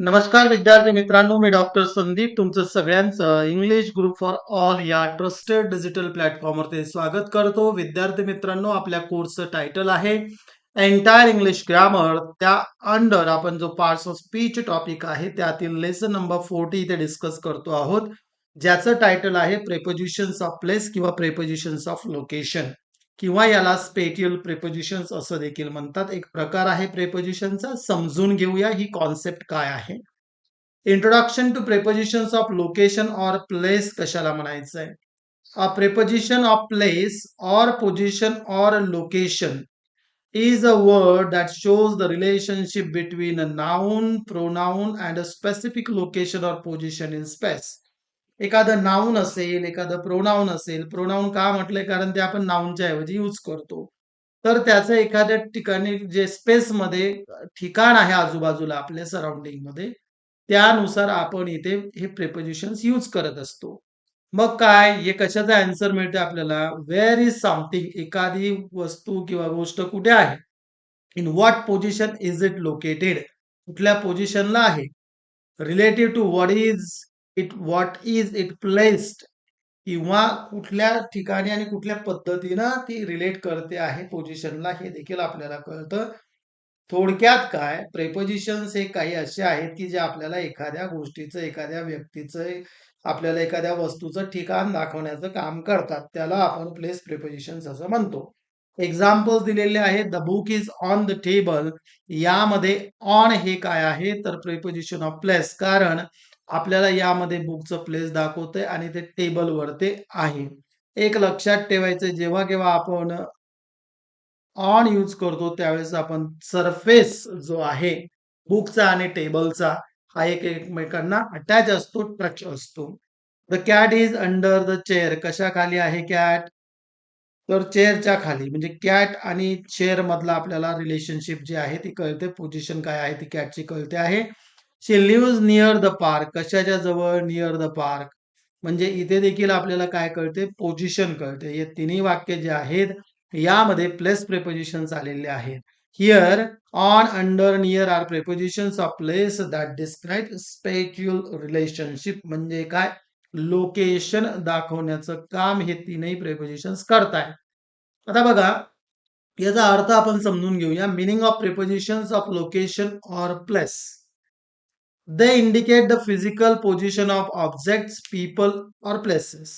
नमस्कार विद्यार्थी मित्रांनो मी डॉक्टर संदीप तुमचं सगळ्यांचं इंग्लिश ग्रुप फॉर ऑल या ट्रस्टेड डिजिटल प्लॅटफॉर्मवरती स्वागत करतो. विद्यार्थी मित्रांनो आपल्या कोर्सचं टायटल आहे एंटायर इंग्लिश ग्रामर त्या अंडर आपण जो पार्ट्स ऑफ स्पीच टॉपिक आहे त्यातील लेसन नंबर फोर्टी इथे डिस्कस करतो आहोत. ज्याचं टायटल आहे प्रेपोजिशन्स ऑफ प्लेस किंवा प्रेपोजिशन्स ऑफ लोकेशन किंवा याला स्पेटियल प्रेपोजिशन्स असं देखील म्हणतात. एक प्रकार आहे प्रेपोजिशनचा समजून घेऊया ही कॉन्सेप्ट काय आहे. Introduction to prepositions of location or place कशाला म्हणायचं आहे a preposition of place or position or location is a word that shows the relationship between a noun, pronoun and a specific location or position in space. एखादं noun असेल एखादं pronoun असेल pronoun का म्हटलंय? कारण ते आपण नाऊनच्या ऐवजी यूज करतो. तर त्याचं एखाद्या ठिकाणी जे स्पेसमध्ये ठिकाण आहे आजूबाजूला आपल्या सराउंडिंगमध्ये त्यानुसार आपण इथे हे प्रिपोजिशन्स यूज करत असतो. मग काय? हे कशाचा आन्सर मिळते आपल्याला? वेअर इज समथिंग एखादी वस्तू किंवा गोष्ट कुठे आहे? In what position is it located कुठल्या पोझिशनला आहे? Relative to what is it what is it placed किंवा कुठल्या ठिकाणी आणि कुठल्या पद्धतीनं ती रिलेट करते आहे पोझिशनला हे देखील आपल्याला कळतं. थोडक्यात काय? प्रेपोजिशन्स हे काही असे आहेत की जे आपल्याला एखाद्या गोष्टीचं एखाद्या व्यक्तीचं आपल्याला एखाद्या वस्तूचं ठिकाण दाखवण्याचं काम करतात. त्याला आपण प्लेस प्रेपोजिशन्स असं म्हणतो. एक्झाम्पल्स दिलेले आहेत. The book is on the table यामध्ये ऑन हे काय आहे? तर प्रेपोजिशन ऑफ प्लेस कारण आपल्याला यामध्ये बुकचं प्लेस दाखवते आणि ते टेबलवर ते आहे. एक लक्षात ठेवायचं जेव्हा केव्हा आपण ऑन यूज करतो त्यावेळेस आपण सरफेस जो आहे बुकचा आणि टेबलचा हा एक एकमेकांना अटॅच असतो टच असतो. The cat is under the chair कशा खाली आहे कॅट तर चेअरच्या खाली. म्हणजे कॅट आणि चेअर मधला आपल्याला रिलेशनशिप जी आहे ती कळते. पोझिशन काय आहे ती कॅटची कळते आहे. She lives near the park कशाच्या जवळ? नियर द पार्क म्हणजे इथे देखील आपल्याला काय कळते? पोझिशन कळते. हे तिन्ही वाक्य जे आहेत यामध्ये प्लेस प्रेपोजिशन्स आलेले आहेत. Here on under near are prepositions of place that describe spatial relationship म्हणजे काय? लोकेशन दाखवण्याचं काम हे तीनही प्रेपोजिशन्स करताय आता बघा याचा अर्थ आपण समजून घेऊया. Meaning of prepositions of location or place they indicate the physical position of objects people or places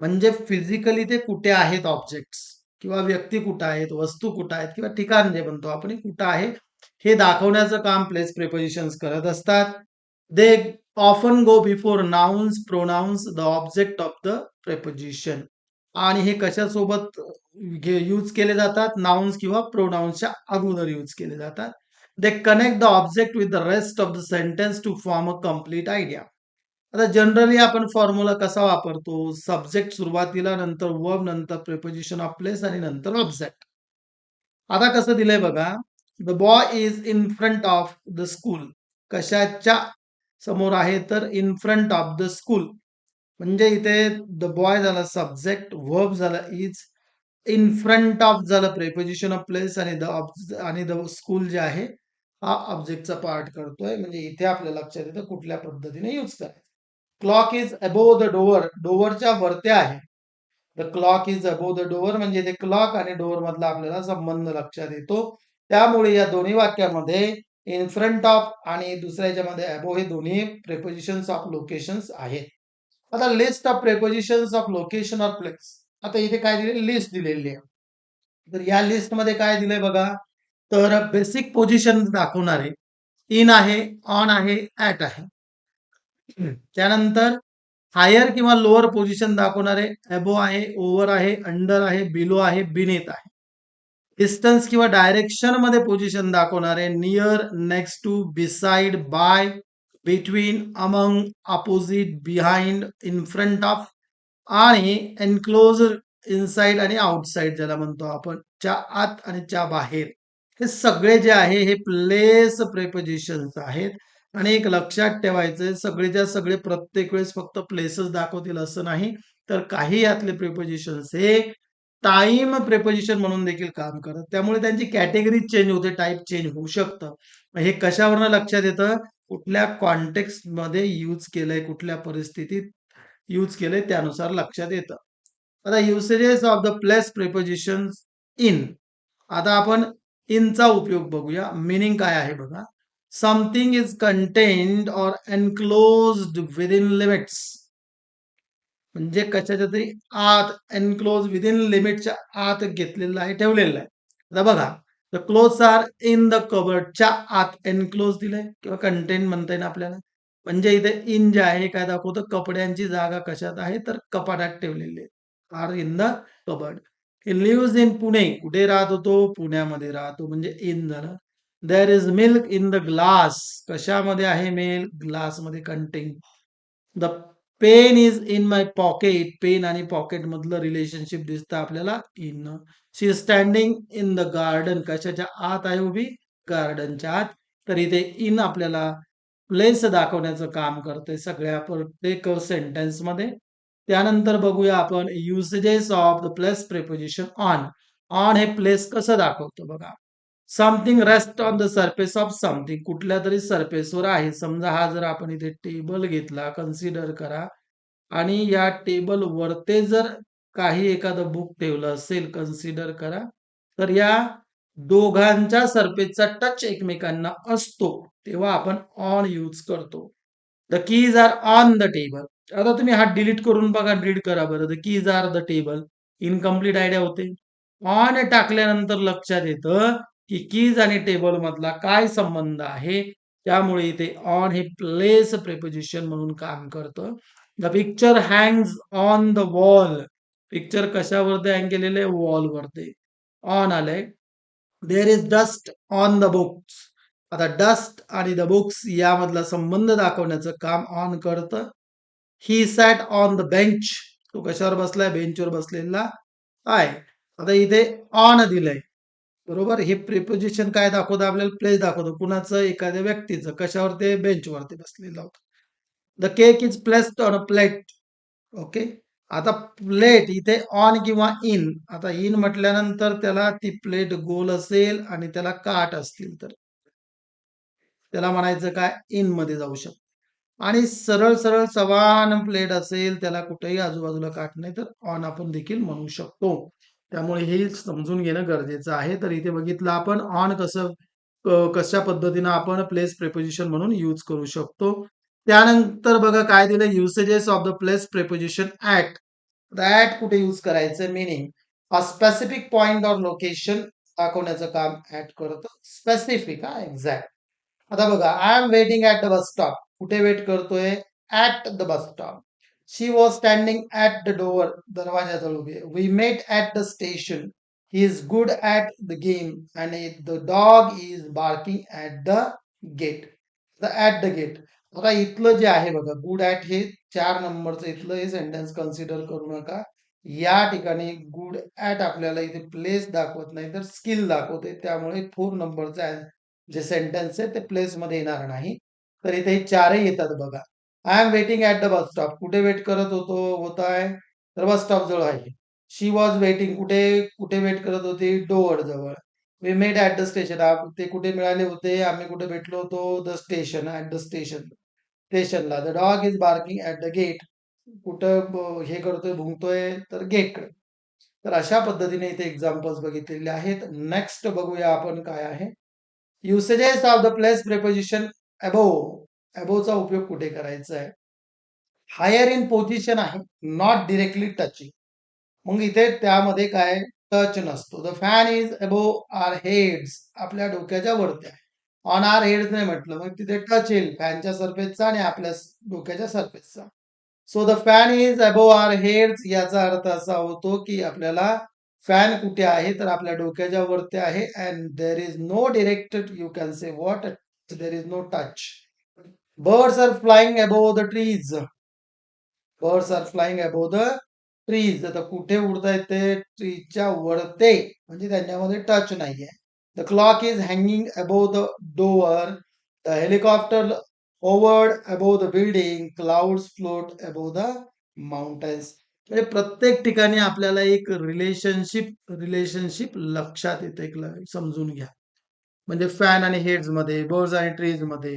म्हणजे फिजिकली ते कुठे आहेत ऑब्जेक्ट्स किंवा व्यक्ती कुठं आहेत वस्तू कुठं आहेत किंवा ठिकाण जे म्हणतो आपण कुठं आहे? हे दाखवण्याचं काम प्लेस प्रेपोजिशन्स करत असतात. They often go before nouns pronouns the object of the preposition आणि हे कशासोबत यूज केले जातात? नाउन्स किंवा प्रोनाउन्सच्या अगोदर यूज केले जातात. They connect the object with the rest of the sentence to form a complete idea आता जनरली आपण फॉर्म्युला कसा वापरतो? सब्जेक्ट सुरुवातीला नंतर वर्ब नंतर प्रिपोजिशन ऑफ प्लेस आणि नंतर ऑब्जेक्ट आता कसं दिलंय बघा? The boy is in front of the school कशाच्या समोर आहे? तर in front of the school म्हणजे इथे द बॉय झाला सब्जेक्ट वर्ब झाला इज इन फ्रंट ऑफ झालं प्रेपोजिशन ऑफ प्लेस आणि द आणि द स्कूल जे आहे हा ऑब्जेक्टचा पार्ट करतोय. म्हणजे इथे आपल्या लक्षात येतं कुठल्या पद्धतीने यूज करायचं. Clock is above the door डोअरच्या वरते आहे. The clock is above the door म्हणजे ते क्लॉक आणि डोअर मधला आपल्याला संबंध लक्षात येतो. त्यामुळे या दोन्ही वाक्यामध्ये इन फ्रंट ऑफ आणि दुसऱ्या याच्यामध्ये अबो हे दोन्ही प्रेपोजिशन्स ऑफ लोकेशन्स आहेत. आता list of prepositions of location of place आता इथे काय दिले? लिस्ट दिलेली आहे. तर या लिस्टमध्ये काय दिलंय बघा? तर बेसिक पोझिशन दाखवणारे इन आहे ऑन आहे ऍट आहे. त्यानंतर हायर किंवा लोअर पोझिशन दाखवणारे एबो आहे ओव्हर आहे अंडर आहे बिलो आहे बिनेत आहे. डिस्टन्स किंवा डायरेक्शनमध्ये पोझिशन दाखवणारे near next to beside by between among opposite behind in front of आणि एनक्लोज इनसाइड आणि आउटसाइड ज्याला म्हणतो आपण च्या आत आणि च्या बाहेर. हे सगळे जे आहे हे प्लेस प्रेपोजिशन्स आहेत. आणि एक लक्षात ठेवायचं सगळेच्या सगळे प्रत्येक वेळेस फक्त प्लेसेस दाखवतील असं नाही. तर काही यातले प्रेपोजिशन्स हे टाइम प्रेपोजिशन म्हणून देखील काम करतात. त्यामुळे त्यांची कॅटेगरी चेंज होते टाईप चेंज होऊ शकतं. हे कशावरनं लक्षात येतं? कुठल्या कॉन्टेक्स्टमध्ये यूज केलंय कुठल्या परिस्थितीत यूज केलंय त्यानुसार लक्षात येतं. आता usages of the place preposition in आता आपण इनचा उपयोग बघूया. मिनिंग काय आहे बघा? Something is contained or enclose within limits म्हणजे कशाच्या तरी आत एनक्लोज विदिन लिमिटच्या आत घेतलेलं आहे ठेवलेलं आहे. आता बघा. The clothes are in the कबर्डच्या आत एनक्लोज दिलंय किंवा कंटेन म्हणता येईल आपल्याला. म्हणजे इथे इन जे आहे काय दाखवतं? कपड्यांची जागा कशात आहे? तर कपाटात ठेवलेली आहे. Are in the cupboard he lives in Pune कुठे राहत होतो पुण्यामध्ये राहतो. म्हणजे इन झालं there is milk in the glass कशामध्ये आहे milk ग्लासमध्ये contain the pen is in my pocket pen आणि पॉकेट मधलं रिलेशनशिप दिसतं आपल्याला in she is standing in the garden कशाच्या आत आहे उभी? गार्डनच्या आत. तर इथे इन आपल्याला प्लेस दाखवण्याचं काम करते सगळ्या प्रत्येक सेंटेन्समध्ये त्यानंतर बघूया आपण usages of the place preposition on on हे प्लेस कसं दाखवतो बघा. Something rest on the surface of something कुठल्या तरी सर्फेसवर आहे. समजा हा जर आपण इथे टेबल घेतला कन्सिडर करा. आणि या टेबल वरते जर काही एखादं बुक ठेवलं असेल कन्सिडर करा. तर या दोघांच्या सर्फेसचा टच एकमेकांना असतो. तेव्हा आपण ऑन यूज करतो. The keys are on the table आता तुम्ही हा डिलीट करून बघा रीड करा बरं. The keys are the table incomplete idea होते. ऑन टाकल्यानंतर लक्षात येतं की कीज आणि टेबल मधला काय संबंध आहे? त्यामुळे इथे ऑन हे प्लेस प्रेपोजिशन म्हणून काम करतं. The picture hangs on the wall picture कशावरती hang केलेले वॉल वरती ऑन आलंय. There is dust on the books आता डस्ट आणि द बुक्स यामधला संबंध दाखवण्याचं काम ऑन करतं. He sat on the bench तो कशावर बसलाय? बेंचवर बसलेला आहे. आता इथे ऑन दिलंय. बरोबर? हे प्रिपोजिशन काय दाखवतं? आपल्याला प्लेस दाखवतो. कुणाचं? एखाद्या व्यक्तीचं. कशावर ते? बेंचवरती बसलेलं होतं. The cake is placed on a plate okay आता प्लेट इथे ऑन किंवा इन आता इन म्हटल्यानंतर त्याला ती प्लेट गोल असेल आणि त्याला काट असतील तर. त्याला म्हणायचं काय? इनमध्ये जाऊ शकतो. आणि सरळ सरळ सवान प्लेट असेल त्याला कुठेही आजूबाजूला काट नाही तर ऑन आपण देखील म्हणू शकतो. त्यामुळे हे समजून घेणं गरजेचं आहे. तर इथे बघितलं आपण ऑन कसं कशा पद्धतीनं आपण प्लेस प्रेपोजिशन म्हणून यूज करू शकतो. त्यानंतर बघा काय दिलं? Usages of the place preposition at at कुठे यूज करायचं? Meaning a specific point or location दाखवण्याचं काम ऍट करतं. स्पेसिफिक हा एक्झॅक्ट आता बघा I am waiting at the bus stop कुठे वेट करतोय? At the bus stop she was standing at the door दरवाजाजवळ उभी we met at the station he is good at the game आणि the dog is barking at the gate the at the gate बघा इथलं जे आहे बघा good at हे चार नंबरचं इथलं हे सेंटेन्स कन्सिडर करू नका. या ठिकाणी गुड ऍट आपल्याला इथे प्लेस दाखवत नाही तर स्किल दाखवते. त्यामुळे फोर नंबरचं जे सेंटेन्स आहे ते प्लेस मध्ये येणार नाही. तर इथे चारही येतात बघा. I am waiting at the bus stop कुठे वेट करत होतो होत आहे तर बस स्टॉप जवळ आहे. शी वॉज वेटिंग कुठे कुठे वेट करत होती? डोअर जवळ. We met at the station ते कुठे मिळाले होते? आम्ही कुठे भेटलो होतो? The station at the station स्टेशनला the dog is barking at the gate कुठं हे करतोय भुंकतोय? तर गेटकडे. तर अशा पद्धतीने इथे एक्झाम्पल्स बघितलेले आहेत. नेक्स्ट बघूया आपण काय आहे. Usages of the place preposition above अबोचा उपयोग कुठे करायचा आहे हायर इन पोझिशन आहे नॉट डिरेक्टली टचिंग मग इथे त्यामध्ये काय? टच नसतो. The fan is above our heads आपल्या डोक्याच्या वरती आहे. ऑन आर हेड्स नाही म्हटलं. मग तिथे टच येईल. फॅनच्या सरफेसचा आणि आपल्या डोक्याच्या सरफेसचा so the fan is above our heads याचा अर्थ असा होतो की आपल्याला फॅन कुठे आहे? तर आपल्या डोक्याच्या वरती आहे. And there is no directed you can say what there is no touch birds are flying above the trees birds are flying above the trees आता कुठे उडतायत ते ट्रीच्या वरते. म्हणजे त्यांच्यामध्ये टच नाहीये. The clock is hanging above the door the helicopter hovered above the building clouds float above the mountains म्हणजे प्रत्येक ठिकाणी आपल्याला एक रिलेशनशिप रिलेशनशिप लक्षात येते. समजून घ्या. म्हणजे फॅन आणि हेड्समध्ये बर्ड्स आणि ट्रीजमध्ये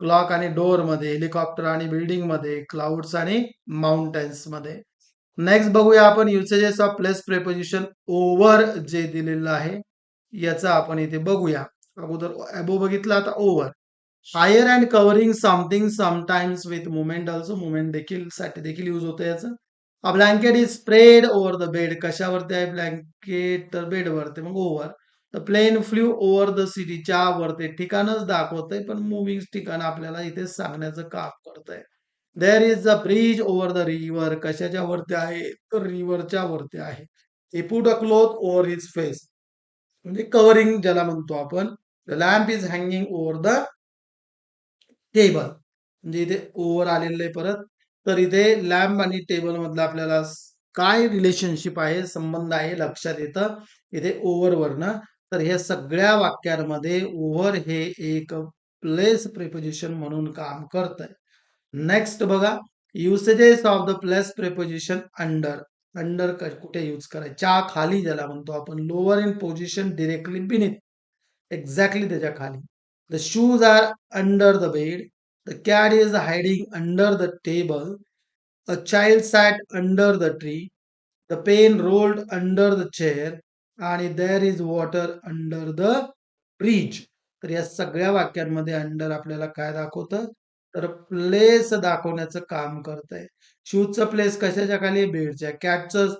क्लॉक आणि डोअरमध्ये हेलिकॉप्टर आणि बिल्डिंगमध्ये क्लाउड्स आणि माउंटेन्समध्ये. नेक्स्ट बघूया आपण usages of place preposition over जे दिलेलं आहे याचा आपण इथे बघूया. अगोदर अबो बघितलं आता over higher and covering something sometimes with movement also movement देखील साठी देखील युज होतं याचं. A blanket is spread over the bed कशावरती आहे? ब्लँकेट तर बेडवरती मग over the plane flew over the सिटीच्या वरती. ठिकाणच दाखवतंय पण मुव्हिंग ठिकाण आपल्याला इथे सांगण्याचं काम करतंय. There is a bridge over the river कशाच्या वरती आहे? तर रिव्हरच्या वरती आहे. He put a cloth over his face म्हणजे कव्हरिंग ज्याला म्हणतो आपण the lamp is hanging over the table म्हणजे इथे ओव्हर आलेलं आहे परत. तर इथे लॅम्प आणि टेबल मधलं आपल्याला काय रिलेशनशिप आहे संबंध आहे लक्षात येतं. इथे ओव्हर वरनं. तर ह्या सगळ्या वाक्यांमध्ये ओव्हर हे एक प्लेस प्रिपोजिशन म्हणून काम करत आहे नेक्स्ट बघा usages of the place preposition under under कुठे यूज करायच्या खाली ज्याला म्हणतो आपण. Lower in position directly beneath exactly त्याच्याखाली. The shoes are under the bed the cat is hiding under the table a child sat under the tree the pen rolled under the chair आणि there is water under the bridge तर या सगळ्या वाक्यांमध्ये under आपल्याला काय दाखवतं? तर place दाखवण्याचं काम करत आहे शूजचं प्लेस कशाच्या खाली? बेडच्या कॅटचं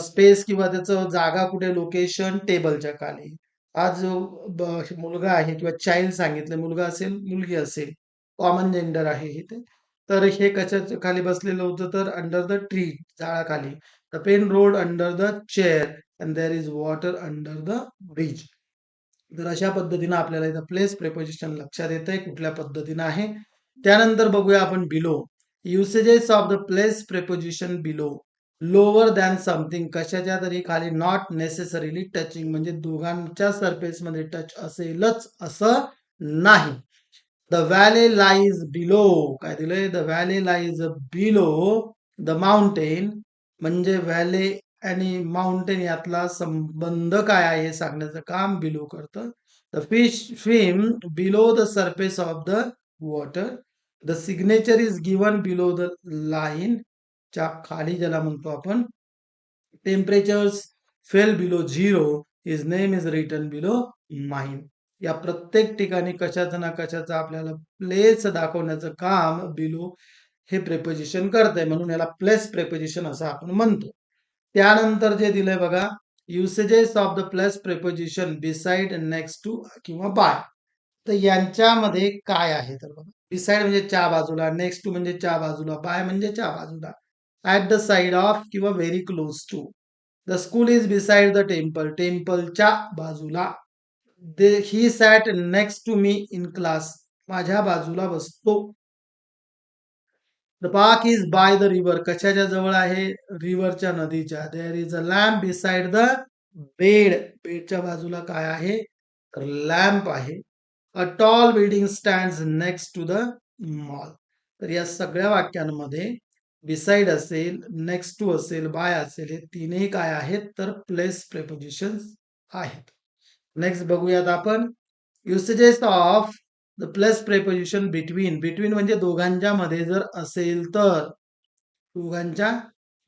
स्पेस किंवा त्याचं जागा कुठे? लोकेशन टेबलच्या खाली. हा जो मुलगा आहे किंवा चाइल्ड सांगितलं. मुलगा असेल मुलगी असेल. कॉमन जेंडर आहे हे ते. तर हे कशाच्या खाली बसलेलं होतं? तर अंडर द ट्री झाडाखाली. The pen rolled under the chair and there is water under the bridge तर अशा पद्धतीनं आपल्याला इथं प्लेस प्रेपोजिशन लक्षात येत आहे कुठल्या पद्धतीनं आहे. त्यानंतर बघूया आपण below usages of the place preposition below lower than something कशाच्या तरी खाली? नॉट नेसेसरीली टचिंग म्हणजे दोघांच्या सरफेसमध्ये टच असेलच असं नाही. द व्हॅले लाईज बिलो काय दिलंय? The valley lies below the mountain म्हणजे व्हॅले आणि माउंटेन यातला संबंध काय आहे हे सांगण्याचं काम बिलो करतं. The fish swim below the surface of the water the signature is given below the line च्या खाली ज्याला म्हणतो आपण temperatures fell below zero his name is written below mine या प्रत्येक ठिकाणी कशाचं ना कशाचं आपल्याला प्लेस दाखवण्याचं काम बिलो हे प्रेपोजिशन करत आहे म्हणून याला प्लेस प्रेपोजिशन असं आपण म्हणतो. त्यानंतर जे दिलंय बघा usages of the place preposition beside next to किंवा बाय तर यांच्यामध्ये काय आहे तर बघा बिसाइड म्हणजे च्या बाजूला नेक्स्ट टू म्हणजे च्या बाजूला बाय म्हणजे च्या बाजूला. ऍट द साइड ऑफ किंवा very close to the school is beside the temple टेम्पलच्या बाजूला. He sat next to me in class माझ्या बाजूला बसतो. The park is by the river कशाच्या जवळ आहे? रिव्हरच्या नदीच्या. There is a lamp beside the bed बेडच्या बाजूला काय आहे? तर लॅम्प आहे. A tall building stand next to the mall तर या सगळ्या वाक्यांमध्ये बिसाइड असेल नेक्स्ट टू असेल बाय असेल हे तीनही काय आहेत? तर प्लेस प्रेपोजिशन आहेत. नेक्स्ट बघूयात आपण. Usages of the place preposition between between म्हणजे दोघांच्या मध्ये जर असेल तर दोघांच्या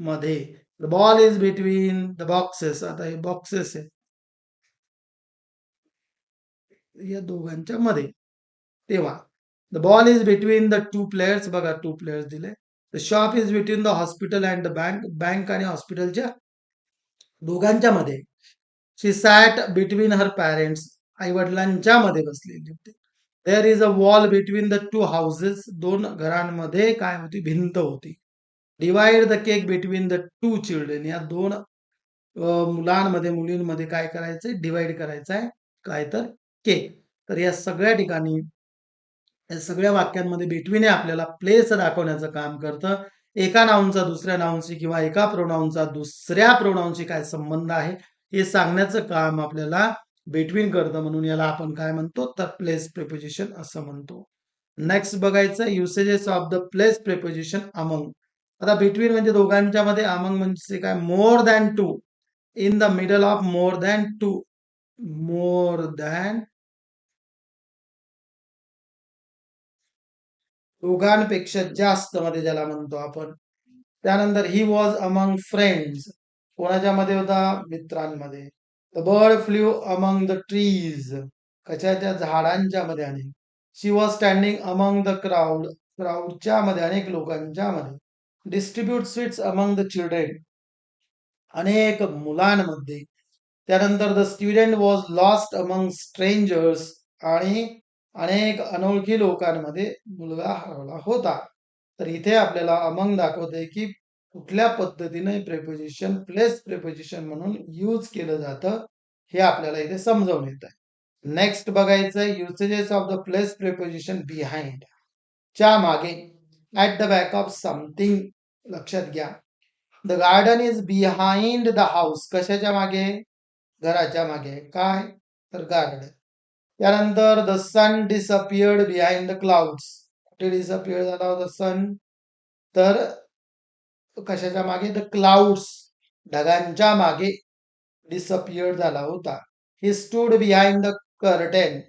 मध्ये. The ball is between the boxes आता हे बॉक्सेस आहे या दोघांच्या मध्ये. तेव्हा the ball is between the two players बघा टू प्लेयर्स दिले. The shop is between the hospital and the bank bank आणि हॉस्पिटलच्या दोघांच्या मध्ये. शी सॅट बिटवीन हर पॅरेंट्स आई वडिलांच्या मध्ये बसलेली होती. There is a wall between the two houses दोन घरांमध्ये काय होती? भिंत होती. Divide the cake between the two children या दोन मुलांमध्ये मुलींमध्ये काय करायचंय? डिवाइड करायचं आहे काय तर केक तर या सगळ्या ठिकाणी या सगळ्या वाक्यांमध्ये बिटवीन आपल्याला प्लेस दाखवण्याचं काम करतं. एका नाऊनचा दुसऱ्या नाऊनशी किंवा एका प्रोनाऊनचा दुसऱ्या प्रोनाऊनशी काय संबंध आहे? हे सांगण्याचं काम आपल्याला बिटवीन करतं म्हणून याला आपण काय म्हणतो? तर प्लेस प्रिपोजिशन असं म्हणतो. नेक्स्ट बघायचं usages of the place preposition among आता बिटवीन म्हणजे दोघांच्या मध्ये अमंग म्हणजे काय? More than two in the middle of more than two more than दोघांपेक्षा जास्त मध्ये ज्याला म्हणतो आपण. त्यानंतर ही वॉज अमंग फ्रेंड्स कोणाच्या मध्ये होता? मित्रांमध्ये. The bird flew among the trees कशाच्या? झाडांच्या मध्ये अनेक she was standing among the crowd क्राऊडच्या मध्ये अनेक लोकांच्या मध्ये. Distribute sweets among the children अनेक मुलांमध्ये. त्यानंतर the student was lost among strangers आणि अनेक अनोळखी लोकांमध्ये मुलगा हरवला होता. तर इथे आपल्याला अमंग दाखवते की कुठल्या पद्धतीने प्रेपोजिशन प्लेस प्रेपोजिशन म्हणून यूज केलं जातं हे आपल्याला इथे समजावून येत आहे नेक्स्ट बघायचं usages of the place preposition behind च्या मागे at the back of something लक्षात घ्या. The garden is behind the house कशाच्या मागे? घराच्या मागे. काय? तर गार्डन त्यानंतर the sun disappeared behind the clouds कुठे डिसअपियर झाला होता सन तर कशाच्या मागे? द क्लाउड्स ढगांच्या मागे डिसअपियर झाला होता. He stood behind the curtain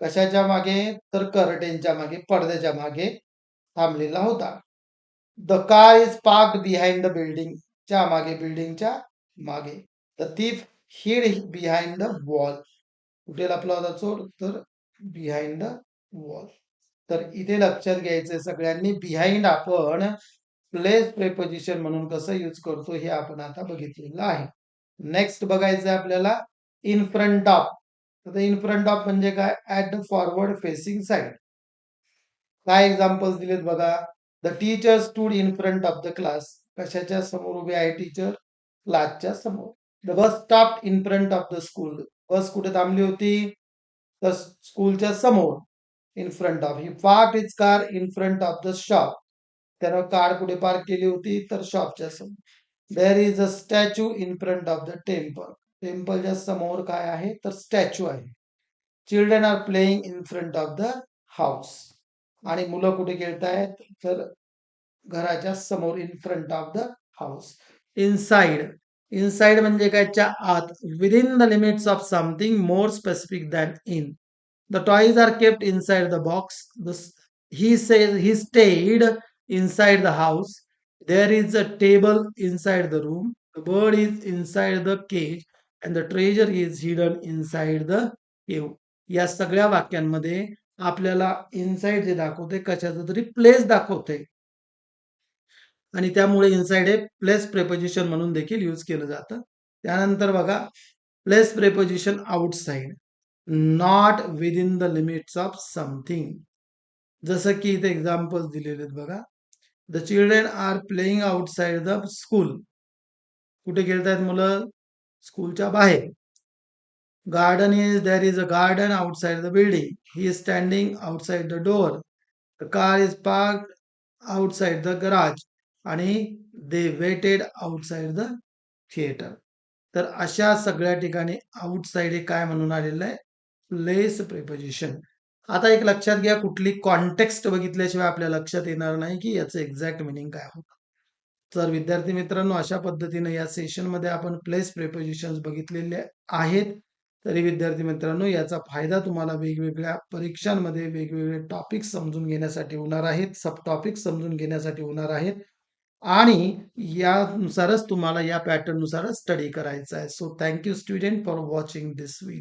कशाच्या मागे? तर कर्टेनच्या मागे पडद्याच्या मागे थांबलेला होता. The car is park behind the बिल्डिंगच्या मागे बिल्डिंगच्या मागे. The thief hid behind the wall कुठे लपला होता चोर? तर बिहाइंड द वॉल तर इथे लक्षात घ्यायचं सगळ्यांनी बिहाइंड आपण प्लेस प्रेपोजिशन म्हणून कसं यूज करतो हे आपण आता बघितलेलं आहे. नेक्स्ट बघायचं आपल्याला इन फ्रंट ऑफ आता इन फ्रंट ऑफ म्हणजे काय? At the forward facing side काय एक्झाम्पल्स दिलेत बघा? The teacher stood in front of the class कशाच्या समोर उभे आहे टीचर क्लासच्या समोर. The bus stop in front of the school bus कुठे थांबली होती? तर स्कूलच्या समोर. In front of he parked his car in front of the shop त्यानं कार कुठे पार्क केली होती तर शॉपच्या समोर. There is a statue in front of the temple टेम्पलच्या समोर काय आहे? तर स्टॅच्यू आहे. Children are playing in front of the house आणि मुलं कुठे खेळतायत? तर घराच्या समोर in front of the house inside inside म्हणजे काय? च्या आत. Within the limits of something more specific than in the toys are kept inside the box he says he stayed inside the house. There is a table inside the room. The bird is inside the cage and the treasure is hidden inside the cave. या सगळ्या वाक्यांमध्ये आपल्याला inside जे दाखवते कशाचं तरी place दाखवते आणि त्यामुळे इनसाइड हे प्लेस प्रेपोजिशन म्हणून देखील यूज केलं जातं त्यानंतर बघा place preposition outside not within the limits of something जसं की इथे एक्झाम्पल्स दिलेले आहेत बघा the children are playing outside the school कुठे खेळतायत मुलं? स्कूलच्या बाहेर. Garden is there is a garden outside the building he is standing outside the door the car is park outside the garage आणि they waited outside the theatre तर अशा सगळ्या ठिकाणी आउटसाइड हे काय म्हणून आलेलं आहे? प्लेस प्रिपोजिशन आता एक लक्षात घ्या कुठली कॉन्टेक्स्ट बघितल्याशिवाय आपल्या लक्षात येणार नाही की याचं एक्झॅक्ट मिनिंग काय होतं. तर विद्यार्थी मित्रांनो अशा पद्धतीने या सेशनमध्ये आपण प्लेस प्रेपोजिशन बघितलेले आहेत. तरी विद्यार्थी मित्रांनो याचा फायदा तुम्हाला वेगवेगळ्या परीक्षांमध्ये वेगवेगळे टॉपिक समजून घेण्यासाठी होणार आहेत सब टॉपिक समजून घेण्यासाठी होणार आहेत. आणि यानुसारच तुम्हाला या पॅटर्ननुसारच स्टडी करायचा आहे. So thank you student for watching this video